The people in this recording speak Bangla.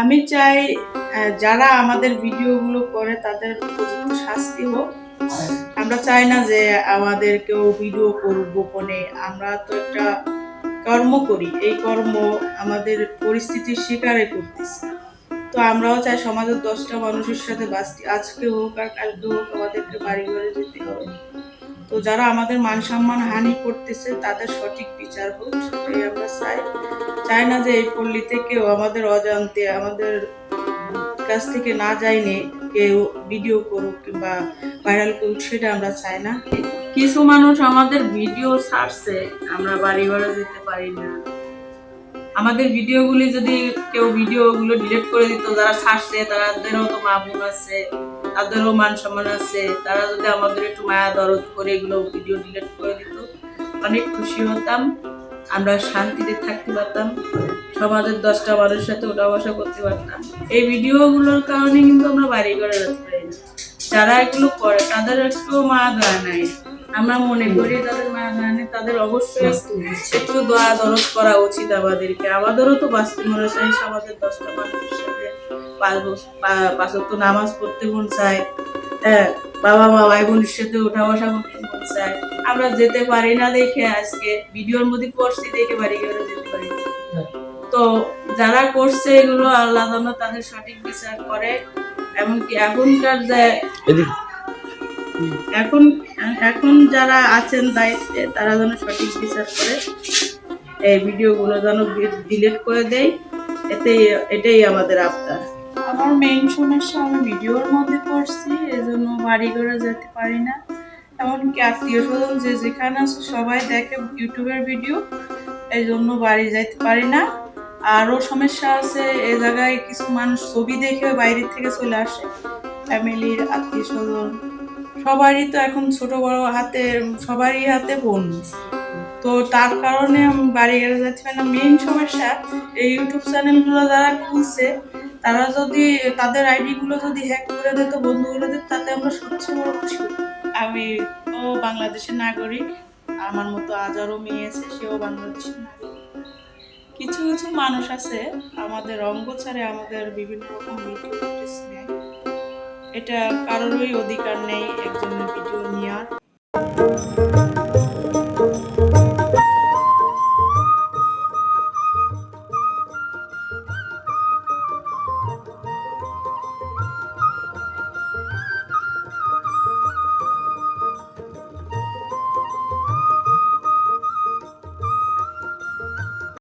আমি চাই যারা আমাদের ভিডিওগুলো করে তাদের উপযুক্ত শাস্তি হোক। আমরা চাই না যে আমাদের কেউ ভিডিও করুক গোপনে। আমরা তো একটা কর্ম করি, এই কর্ম আমাদের পরিস্থিতির শিকারে করতেছি। তো আমরাও চাই সমাজের দশটা মানুষের সাথে বাঁচতে আজকে হোক আর কালকে হোক আমাদেরকে বাড়ি ঘরে যেতে হবে। তো যারা আমাদের মান সম্মান হানি করতেছে, তাদের সঠিক বিচার হোক, সেটাই আমরা চাই। চাই না যে এই পল্লীতে কেউ আমাদের অজান্তে আমাদের কাছ থেকে না যায়নি, কেউ ভিডিও করুক কিংবা ভাইরাল করুক, সেটা আমরা চাই না। কিছু মানুষ আমাদের ভিডিও ছাড়ছে, আমরা বাড়ি ঘরে যেতে পারি না। আমাদের ভিডিওগুলি যদি কেউ ভিডিওগুলো ডিলিট করে দিত, যারা ছাড়ছে তাদেরও তো মা বোন আছে। তাদেরও মান সম্মান আছে। তারা যদি আমাদের একটু মায়া দরদ করে এগুলো ভিডিও ডিলেট করে দিত, অনেক খুশি হতাম, আমরা শান্তিতে থাকতে পারতাম, সমাজের দশটা মানুষের সাথে ওঠা বসা করতে পারতাম। এই ভিডিওগুলোর কারণে কিন্তু আমরা বাড়ি ঘরে যেতে পারি না। যারা এগুলো করে, তাদের একটু মায়া দেওয়া নাই। আমরা মনে করি তাদের মা দয়া নেই তাদের অবশ্যই একটু দয়া দরদ করা উচিত আমাদেরকে। আমাদেরও তো বাঁচতে মনে চাই সমাজের দশটা মানুষের সাথে পাঁচ বছর নামাজ পড়তে মন চায়। হ্যাঁ বাবা মা, ভাই বোনের সাথে ওঠা বসা করতে মন চায়। আমরা যেতে পারি না দেখে আজকে। ভিডিওর মধ্যে পড়ছি দেখে বাড়ি ঘরে যেতে পারি তো যারা করছে এগুলো আল্লাহ তাদের সঠিক বিচার করে। এমনকি এখনকার যে এখন এখন যারা আছেন দায়িত্বে তারা যেন সঠিক বিচার করে, এই ভিডিওগুলো যেন ডিলিট করে দেয়, এতেই, এটাই আমাদের আবদার। আমার মেইন সমস্যা আমি ভিডিওর মধ্যে পড়ছি, এজন্য বাড়ি ঘরে যেতে পারি না। এমনকি আত্মীয় স্বজন যে যেখানে আছে সবাই দেখে ইউটিউবের ভিডিও এই জন্য বাড়ি যাইতে পারি না। আরও সমস্যা আছে, এ জায়গায় কিছু মানুষ ছবি দেখে বাইরের থেকে চলে আসে, ফ্যামিলির আত্মীয় স্বজন। সবারই তো এখন ছোট বড় হাতে, সবারই হাতে ফোন তো তার কারণে বাড়ি গেলে যাচ্ছি না। মেইন সমস্যা এই ইউটিউব চ্যানেলগুলো যারা খুলছে, তারা যদি, তাদের আইডিগুলো যদি হ্যাক করে দিত বন্ধুগুলো দিত তাতে আমরা সবচেয়ে বড় খুশি আমি ও বাংলাদেশের নাগরিক। আমার মতো আজারও মেয়ে আছে, সেও বাংলাদেশের নাগরিক। কিছু কিছু মানুষ আছে, আমাদের অঙ্গ ছাড়ে আমাদের বিভিন্ন রকম ভিডিও নেয়। এটা কারোরই অধিকার নেই একজনের ভিডিও নিয়ে